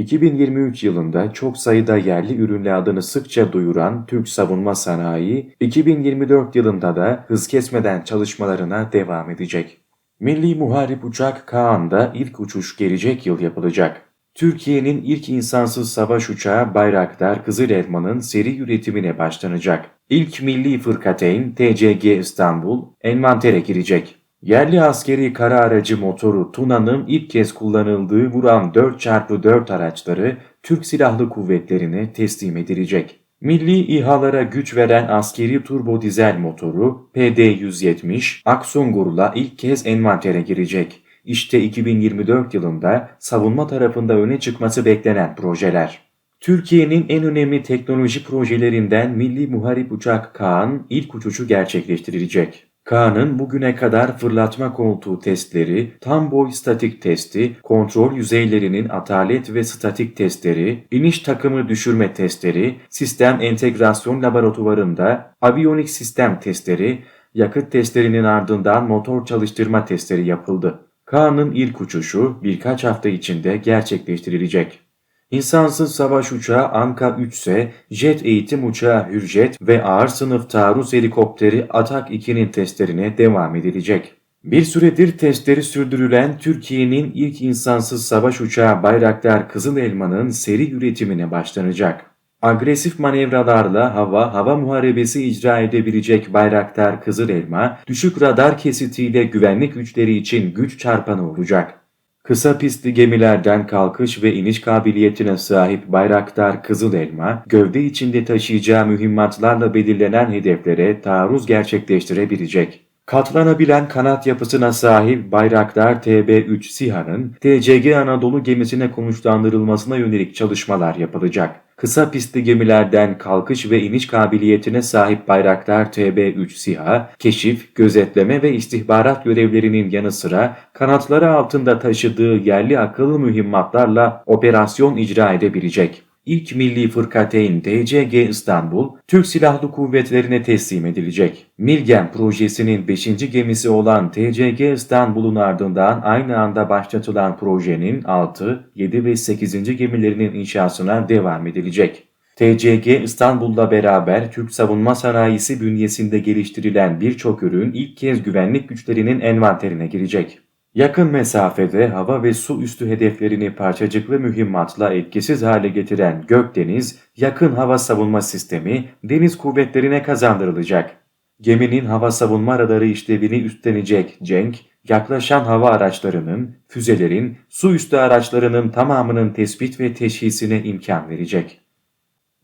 2023 yılında çok sayıda yerli ürünle adını sıkça duyuran Türk savunma sanayi, 2024 yılında da hız kesmeden çalışmalarına devam edecek. Milli Muharip Uçak Kaan'da ilk uçuş gelecek yıl yapılacak. Türkiye'nin ilk insansız savaş uçağı Bayraktar Kızıl Elma'nın seri üretimine başlanacak. İlk milli fırkateyn TCG İstanbul envantere girecek. Yerli askeri kara aracı motoru Tuna'nın ilk kez kullanıldığı Vuran 4x4 araçları Türk Silahlı Kuvvetleri'ne teslim edilecek. Milli İHA'lara güç veren askeri turbo dizel motoru PD-170 Aksungur'la ilk kez envantere girecek. İşte 2024 yılında savunma tarafında öne çıkması beklenen projeler. Türkiye'nin en önemli teknoloji projelerinden Milli Muharip Uçak Kaan ilk uçuşu gerçekleştirilecek. Kaan'ın bugüne kadar fırlatma koltuğu testleri, tam boy statik testi, kontrol yüzeylerinin atalet ve statik testleri, iniş takımı düşürme testleri, sistem entegrasyon laboratuvarında aviyonik sistem testleri, yakıt testlerinin ardından motor çalıştırma testleri yapıldı. Kaan'ın ilk uçuşu birkaç hafta içinde gerçekleştirilecek. İnsansız savaş uçağı Anka-3 ise jet eğitim uçağı Hürjet ve ağır sınıf taarruz helikopteri Atak 2'nin testlerine devam edilecek. Bir süredir testleri sürdürülen Türkiye'nin ilk insansız savaş uçağı Bayraktar Kızıl Elma'nın seri üretimine başlanacak. Agresif manevralarla hava hava muharebesi icra edebilecek Bayraktar Kızıl Elma, düşük radar kesitiyle güvenlik güçleri için güç çarpanı olacak. Kısa pistli gemilerden kalkış ve iniş kabiliyetine sahip Bayraktar Kızıl Elma, gövde içinde taşıyacağı mühimmatlarla belirlenen hedeflere taarruz gerçekleştirebilecek. Katlanabilen kanat yapısına sahip Bayraktar TB3 SİHA'nın TCG Anadolu gemisine konuşlandırılmasına yönelik çalışmalar yapılacak. Kısa pistli gemilerden kalkış ve iniş kabiliyetine sahip Bayraktar TB3 SİHA, keşif, gözetleme ve istihbarat görevlerinin yanı sıra kanatları altında taşıdığı yerli akıllı mühimmatlarla operasyon icra edebilecek. İlk milli fırkateyn TCG İstanbul, Türk Silahlı Kuvvetlerine teslim edilecek. Milgem projesinin 5. gemisi olan TCG İstanbul'un ardından aynı anda başlatılan projenin 6, 7 ve 8. gemilerinin inşasına devam edilecek. TCG İstanbul'la beraber Türk savunma sanayisi bünyesinde geliştirilen birçok ürün ilk kez güvenlik güçlerinin envanterine girecek. Yakın mesafede hava ve su üstü hedeflerini parçacıklı mühimmatla etkisiz hale getiren Gökdeniz Yakın Hava Savunma Sistemi deniz kuvvetlerine kazandırılacak. Geminin hava savunma radarı işlevini üstlenecek Cenk, yaklaşan hava araçlarının, füzelerin, su üstü araçlarının tamamının tespit ve teşhisine imkan verecek.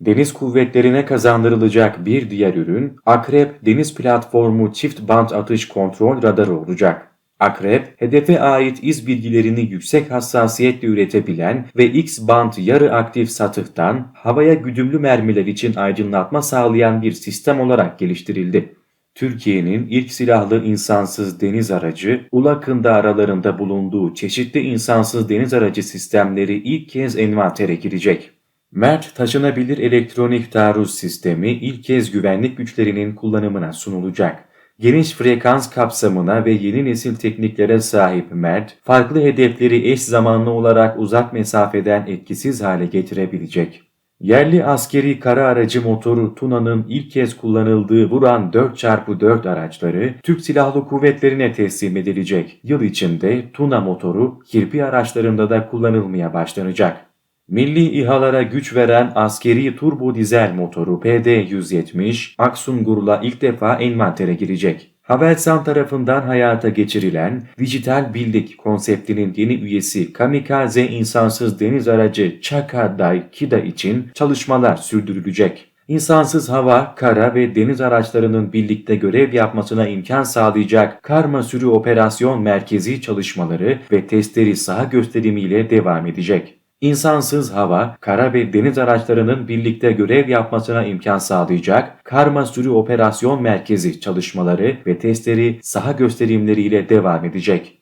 Deniz kuvvetlerine kazandırılacak bir diğer ürün, Akrep Deniz Platformu Çift Bant Atış Kontrol Radarı olacak. Akrep, hedefe ait iz bilgilerini yüksek hassasiyetle üretebilen ve X-band yarı aktif satıhtan havaya güdümlü mermiler için aydınlatma sağlayan bir sistem olarak geliştirildi. Türkiye'nin ilk silahlı insansız deniz aracı, Ulak'ında aralarında bulunduğu çeşitli insansız deniz aracı sistemleri ilk kez envantere girecek. Mert taşınabilir elektronik taarruz sistemi ilk kez güvenlik güçlerinin kullanımına sunulacak. Geniş frekans kapsamına ve yeni nesil tekniklere sahip MERT, farklı hedefleri eş zamanlı olarak uzak mesafeden etkisiz hale getirebilecek. Yerli askeri kara aracı motoru Tuna'nın ilk kez kullanıldığı Vuran 4x4 araçları Türk Silahlı Kuvvetlerine teslim edilecek. Yıl içinde Tuna motoru kirpi araçlarında da kullanılmaya başlanacak. Milli İHA'lara güç veren askeri turbo dizel motoru PD-170 Aksungur'la ilk defa envantere girecek. Havelsan tarafından hayata geçirilen dijital birlik konseptinin yeni üyesi Kamikaze insansız deniz aracı Chaka Dai Kida için çalışmalar sürdürülecek. İnsansız hava, kara ve deniz araçlarının birlikte görev yapmasına imkan sağlayacak Karma Sürü Operasyon Merkezi çalışmaları ve testleri saha gösterimiyle devam edecek. İnsansız hava, kara ve deniz araçlarının birlikte görev yapmasına imkan sağlayacak Karma Sürü Operasyon Merkezi çalışmaları ve testleri saha gösterimleriyle devam edecek.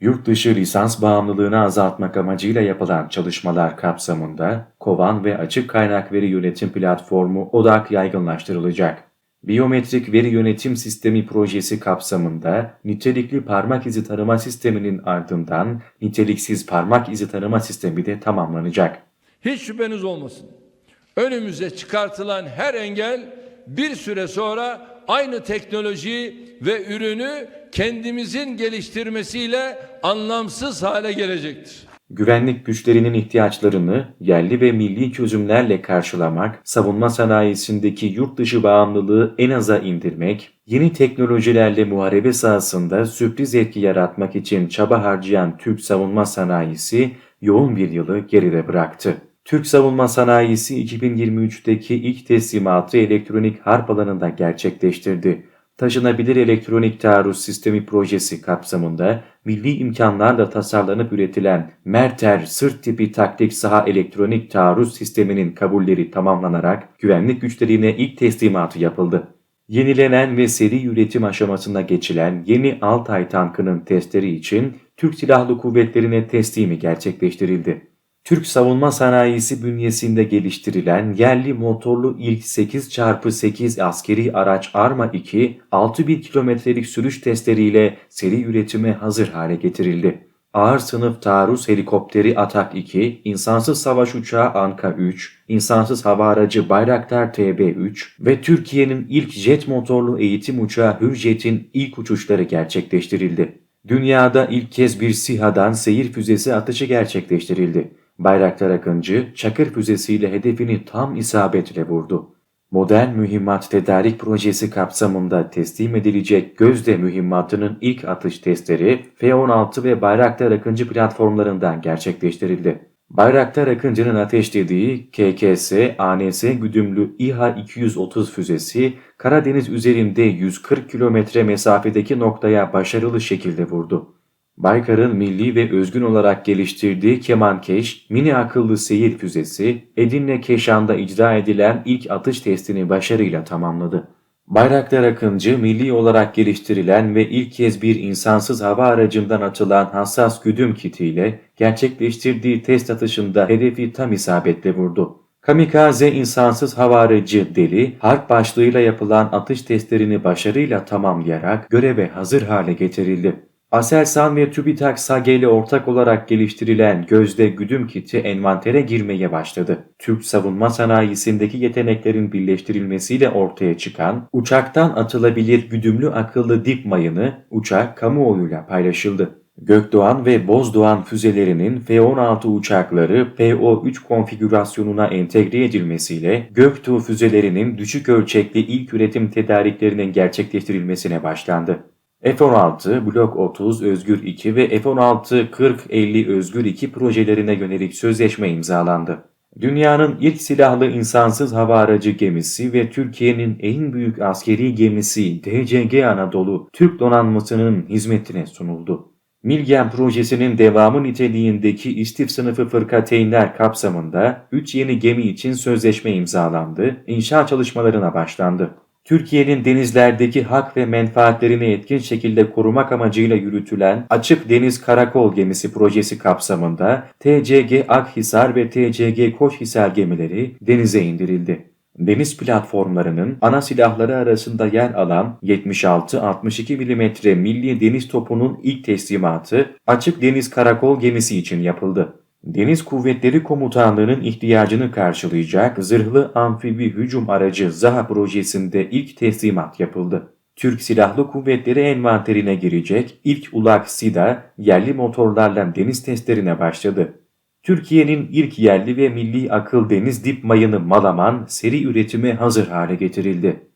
Yurt dışı lisans bağımlılığını azaltmak amacıyla yapılan çalışmalar kapsamında Kovan ve Açık Kaynak Veri Yönetim Platformu ODAK yaygınlaştırılacak. Biyometrik Veri Yönetim Sistemi projesi kapsamında nitelikli parmak izi tanıma sisteminin ardından niteliksiz parmak izi tanıma sistemi de tamamlanacak. Hiç şüpheniz olmasın. Önümüze çıkartılan her engel bir süre sonra aynı teknoloji ve ürünü kendimizin geliştirmesiyle anlamsız hale gelecektir. Güvenlik güçlerinin ihtiyaçlarını yerli ve milli çözümlerle karşılamak, savunma sanayisindeki yurt dışı bağımlılığı en aza indirmek, yeni teknolojilerle muharebe sahasında sürpriz etki yaratmak için çaba harcayan Türk savunma sanayisi yoğun bir yılı geride bıraktı. Türk savunma sanayisi 2023'teki ilk teslimatı elektronik harp alanında gerçekleştirdi. Taşınabilir elektronik taarruz sistemi projesi kapsamında milli imkanlarla tasarlanıp üretilen Merter sırt tipi taktik saha elektronik taarruz sisteminin kabulleri tamamlanarak güvenlik güçlerine ilk teslimatı yapıldı. Yenilenen ve seri üretim aşamasına geçilen yeni Altay tankının testleri için Türk Silahlı Kuvvetleri'ne teslimi gerçekleştirildi. Türk savunma sanayisi bünyesinde geliştirilen yerli motorlu ilk 8x8 askeri araç Arma 2, 6000 kilometrelik sürüş testleriyle seri üretime hazır hale getirildi. Ağır sınıf taarruz helikopteri Atak 2, insansız savaş uçağı Anka 3, insansız hava aracı Bayraktar TB3 ve Türkiye'nin ilk jet motorlu eğitim uçağı Hürjet'in ilk uçuşları gerçekleştirildi. Dünyada ilk kez bir SİHA'dan seyir füzesi atışı gerçekleştirildi. Bayraktar Akıncı, Çakır füzesiyle hedefini tam isabetle vurdu. Modern mühimmat tedarik projesi kapsamında teslim edilecek Gözde mühimmatının ilk atış testleri F-16 ve Bayraktar Akıncı platformlarından gerçekleştirildi. Bayraktar Akıncı'nın ateşlediği KKS, ANS güdümlü İHA-230 füzesi Karadeniz üzerinde 140 kilometre mesafedeki noktaya başarılı şekilde vurdu. Baykar'ın milli ve özgün olarak geliştirdiği Kemankeş, mini akıllı seyir füzesi, Edirne Keşan'da icra edilen ilk atış testini başarıyla tamamladı. Bayraktar Akıncı, milli olarak geliştirilen ve ilk kez bir insansız hava aracından atılan hassas güdüm kitiyle gerçekleştirdiği test atışında hedefi tam isabetle vurdu. Kamikaze insansız hava aracı Deli, harp başlığıyla yapılan atış testlerini başarıyla tamamlayarak göreve hazır hale getirildi. Aselsan ve TÜBİTAK SAGE ile ortak olarak geliştirilen gözde güdüm kiti envantere girmeye başladı. Türk savunma sanayisindeki yeteneklerin birleştirilmesiyle ortaya çıkan uçaktan atılabilir güdümlü akıllı dip mayını uçak kamuoyuyla paylaşıldı. Gökdoğan ve Bozdoğan füzelerinin F-16 uçakları PO-3 konfigürasyonuna entegre edilmesiyle Göktuğ füzelerinin düşük ölçekli ilk üretim tedariklerinin gerçekleştirilmesine başlandı. F-16, Blok 30, Özgür 2 ve F-16 40-50 Özgür 2 projelerine yönelik sözleşme imzalandı. Dünyanın ilk silahlı insansız hava aracı gemisi ve Türkiye'nin en büyük askeri gemisi DCG Anadolu Türk donanmasının hizmetine sunuldu. Milgen projesinin devamı niteliğindeki istif sınıfı fırkateynler kapsamında 3 yeni gemi için sözleşme imzalandı, inşa çalışmalarına başlandı. Türkiye'nin denizlerdeki hak ve menfaatlerini etkin şekilde korumak amacıyla yürütülen Açık Deniz Karakol Gemisi projesi kapsamında TCG Akhisar ve TCG Koçhisar gemileri denize indirildi. Deniz platformlarının ana silahları arasında yer alan 76-62 mm milli deniz topunun ilk teslimatı Açık Deniz Karakol Gemisi için yapıldı. Deniz Kuvvetleri Komutanlığı'nın ihtiyacını karşılayacak zırhlı amfibi hücum aracı ZAHA projesinde ilk teslimat yapıldı. Türk Silahlı Kuvvetleri envanterine girecek ilk ULAK SİDA yerli motorlarla deniz testlerine başladı. Türkiye'nin ilk yerli ve milli akıl deniz dip mayını Malaman seri üretime hazır hale getirildi.